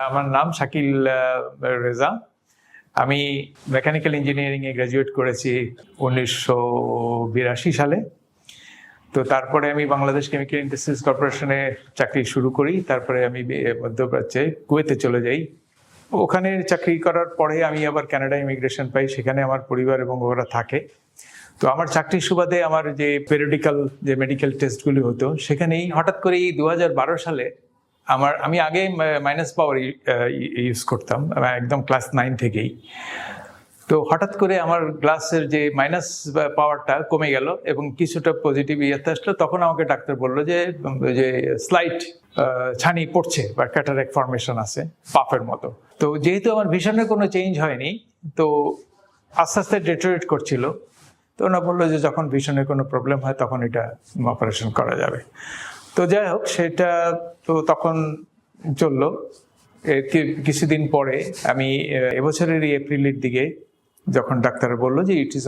আমার নাম শাকিল রেজা। আমি মেকানিক্যাল ইঞ্জিনিয়ারিং এ গ্র্যাজুয়েট করেছি উনিশশো বিরাশি সালে। তো তারপরে আমি বাংলাদেশ কেমিক্যাল ইন্ডাস্ট্রিজ কর্পোরেশনে চাকরি শুরু করি। তারপরে আমি মধ্যপ্রাচ্যে কুয়েতে চলে যাই। ওখানে চাকরি করার পরে আমি আবার কানাডা ইমিগ্রেশন পাই। সেখানে আমার পরিবার এবং ওরা থাকে। তো আমার চাকরির সুবাদে আমার যে পেরিডিক্যাল যে মেডিকেল টেস্টগুলি হতো, সেখানেই হঠাৎ করেই দু সালে আমার, আমি আগে মাইনাস পাওয়ার ইউজ করতাম, একদম ক্লাস নাইন থেকেই। তো হঠাৎ করে আমার গ্লাসের যে মাইনাস পাওয়ারটা কমে গেল এবং কিছুটা পজিটিভ ইয়েতে আসলো, তখন আমাকে ডাক্তার বলল যে যে স্লাইট ছানি পড়ছে বা ক্যাটারেক ফর্মেশন আছে পাফের মতো। তো যেহেতু আমার ভিশনে কোনো চেঞ্জ হয়নি, তো আস্তে আস্তে ডেটোরেট করছিল। তো ওনা বলল যে, যখন ভিশনের কোনো প্রবলেম হয়, তখন এটা অপারেশন করা যাবে। তো যাই হোক, সেটা তো তখন চলল। কিছুদিন পরে আমি এবছরেরই এপ্রিলের দিকে যখন ডাক্তার বলল যে it is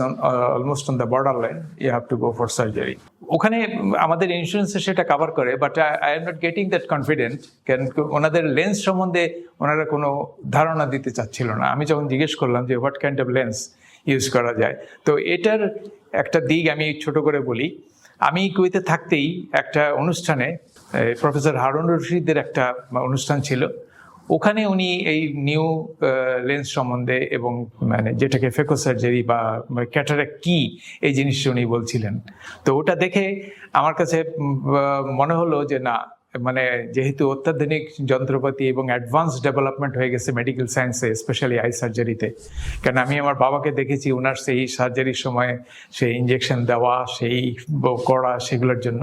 almost on the border line you have to go for surgery ওখানে আমাদের ইন্স্যুরেন্সে সেটা কাভার করে but I am not getting that confident কেন, ওনাদের লেন্স সম্বন্ধে ওনারা কোনো ধারণা দিতে চাচ্ছিল না। আমি যখন জিজ্ঞেস করলাম যে what kind of lens use করা যায়, তো এটার একটা দিক আমি ছোট করে বলি। আমি কুয়েতে থাকতেই একটা অনুষ্ঠানে প্রফেসর হারুন রশিদের একটা অনুষ্ঠান ছিল। ওখানে উনি এই নিউ লেন্স সম্বন্ধে এবং মানে যেটাকে ফেকো সার্জারি বা ক্যাটারেক কি, এই জিনিসটা উনি বলছিলেন। তো ওটা দেখে আমার কাছে মনে হলো যে না মানে যেহেতু অত্যাধুনিক যন্ত্রপাতি এবং অ্যাডভান্স ডেভেলপমেন্ট হয়ে গেছে মেডিকেল সায়েন্সে স্পেশালি আই সার্জারিতে কারণ আমি আমার বাবাকে দেখেছি ওনার সেই সার্জারির সময় সেই ইঞ্জেকশন দেওয়া, সেই করা, সেগুলোর জন্য।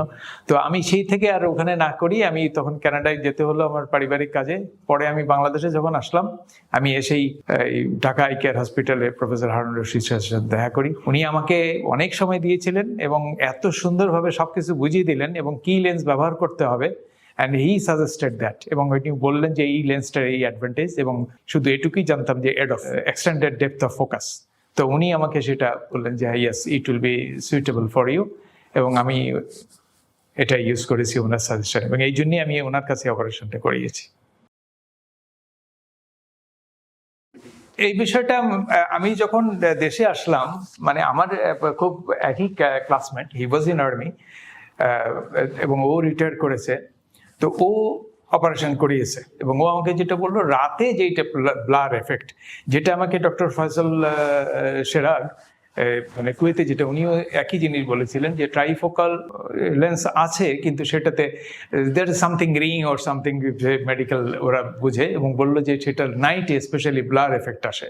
তো আমি সেই থেকে আর ওখানে না করি, আমি তখন কানাডায় যেতে হলো আমার পারিবারিক কাজে। পরে আমি বাংলাদেশে যখন আসলাম, আমি এসেই ঢাকা আই কেয়ার হসপিটালে প্রফেসর হারুন রশিদ সাথে দেখা করি। উনি আমাকে অনেক সময় দিয়েছিলেন এবং এত সুন্দরভাবে সবকিছু বুঝিয়ে দিলেন এবং কি লেন্স ব্যবহার করতে হবে। অ্যান্ড হি সাজেস্টেড দ্যাট এবং উনি বললেন যে এই লেন্সটার এই অ্যাডভান্টেজ এবং শুধু এটুকুই জানতাম যে ED of extended depth of focus তো উনি আমাকে সেটা বললেন যে yes it will be suitable for you এবং আমি এটা ইউজ করেছি ওনার সাজেশন এবং এই জন্যই আমি ওনার কাছে অপারেশনটা করিয়েছি। এই বিষয়টা আমি যখন দেশে আসলাম মানে আমার খুব একই classmate he was in army এবং ও রিটায়ার করেছে। তো ও অপারেশন করিয়েছে। এবং ও আমাকে যেটা বলল, রাতে যেটা ব্লার এফেক্ট যেটা আমাকে ডক্টর ফয়সল সেরাগ মানে কুয়েতে যেটা উনিও একই জিনিস বলেছিলেন যে ট্রাইফোকাল লেন্স আছে, কিন্তু সেটাতে there something ring or something medical ওরা বুঝে এবং বলল যে সেটা নাইটে স্পেশালি ব্লার এফেক্ট আসে।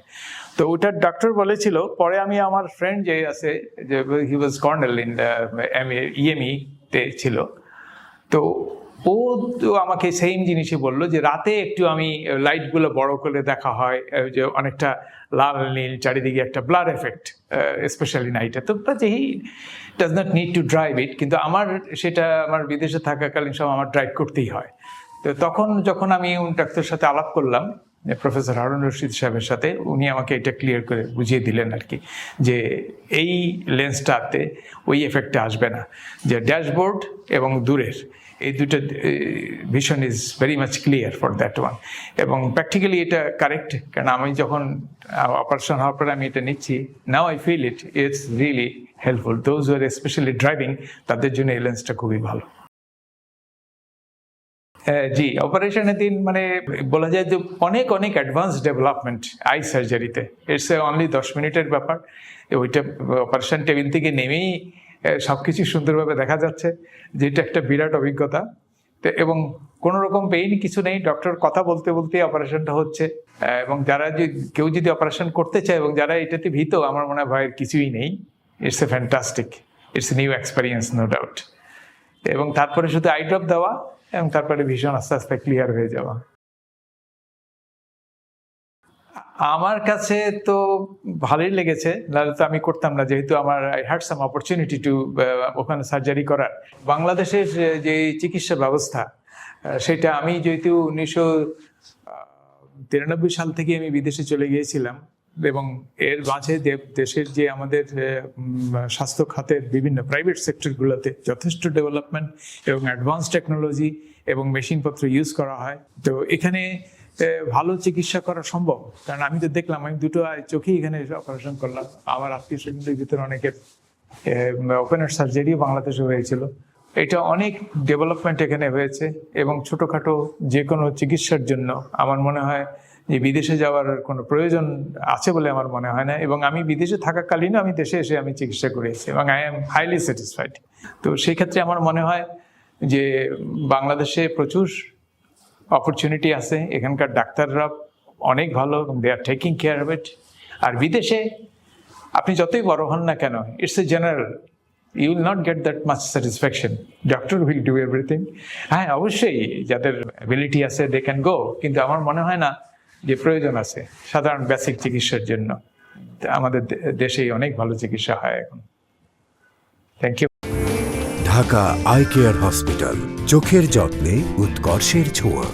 তো ওটার ডক্টর বলেছিল, পরে আমি আমার ফ্রেন্ড যে আছে, যে he was colonel in M EME তে ছিল। তো ও তো আমাকে সেম জিনিসই বলল যে রাতে একটু আমি লাইটগুলো বড় করে দেখা হয় যে অনেকটা লাল, নীল, চারিদিকে একটা ব্লাড এফেক্ট স্পেশালি নাইটে তো he does not need to drive it কিন্তু আমার সেটা আমার বিদেশে থাকাকালীন সব আমার ড্রাইভ করতেই হয়। তো তখন যখন আমি ডাক্তারের সাথে আলাপ করলাম প্রফেসর হারুন রশিদ সাহেবের সাথে, উনি আমাকে এটা ক্লিয়ার করে বুঝিয়ে দিলেন আর কি, যে এই লেন্সটাতে ওই এফেক্টটা আসবে না, যে ড্যাশবোর্ড এবং দূরের। এই দুটো vision is very much clear for that one এবং প্র্যাকটিক্যালি এটা কারেক্ট কারণ আমি যখন অপারেশন হওয়ার পরে আমি এটা নিচ্ছি now I feel it it's really helpful those were specially driving তাদের জন্য এই লেন্সটা খুবই ভালো। জি অপারেশনের দিন মানে বলা যায় যে অনেক অনেক অ্যাডভান্স ডেভেলপমেন্ট আই সার্জারিতে ইটস অনলি দশ মিনিটের ব্যাপার। ওইটা অপারেশন টেবিল থেকে নেমেই সব কিছু সুন্দরভাবে দেখা যাচ্ছে যেটা একটা বিরাট অভিজ্ঞতা। তো, এবং কোনো রকম পেইন কিছু নেই ডক্টর কথা বলতে বলতে অপারেশনটা হচ্ছে। এবং যারা যদি, কেউ যদি অপারেশন করতে চায় এবং যারা এটাতে ভীত, আমার মনে হয় ভয়ের কিছুই নেই। It's a fantastic it's new experience no doubt এবং তারপরে শুধু আই ড্রপ দেওয়া এবং তারপরে ভীষণ আস্তে আস্তে ক্লিয়ার হয়ে যাওয়া। আমার কাছে তো ভালোই লেগেছে, নাহলে তো আমি করতাম না, যেহেতু আমার I had some opportunity to ওখানে সার্জারি করার। বাংলাদেশের যে- চিকিৎসা ব্যবস্থা সেটা আমি যেহেতু উনিশশো তিরানব্বই সাল থেকে আমি বিদেশে চলে গিয়েছিলাম এবং এর মাঝে দেশের যে আমাদের স্বাস্থ্য খাতের বিভিন্ন প্রাইভেট সেক্টরগুলোতে যথেষ্ট ডেভেলপমেন্ট এবং অ্যাডভান্স টেকনোলজি এবং মেশিনপত্র ইউজ করা হয়। তো এখানে ভালো চিকিৎসা করা সম্ভব। কারণ আমি তো দেখলাম, আমি দুটো চোখেই এখানে অপারেশন করলাম। আমার আত্মীয় স্বজনদের ভিতরে অনেকের ওপেনার সার্জারিও বাংলাদেশে হয়েছিল। এটা অনেক ডেভেলপমেন্ট এখানে হয়েছে এবং ছোটখাটো যে কোনো চিকিৎসার জন্য আমার মনে হয় যে বিদেশে যাওয়ার কোনো প্রয়োজন আছে বলে আমার মনে হয় না। এবং আমি বিদেশে থাকাকালীনও আমি দেশে এসে আমি চিকিৎসা করেছি এবং আই এম হাইলি স্যাটিসফাইড তো সেই ক্ষেত্রে আমার মনে হয় যে বাংলাদেশে প্রচুর অপরচুনিটি আছে, এখানকার ডাক্তাররা অনেক ভালো they are taking care of it আর বিদেশে আপনি যতই বড় হন না কেন it's a general you will not get that much satisfaction doctor will do everything হ্যাঁ অবশ্যই যাদের অ্যাবিলিটি আছে দে ক্যান গো কিন্তু আমার মনে হয় না যে প্রয়োজন আছে, সাধারণ বেসিক চিকিৎসার জন্য। আমাদের দেশেই অনেক ভালো চিকিৎসা হয় এখন। Thank you Dhaka eye care hospital, চোখের যত্নে উৎকর্ষের ছোঁয়া।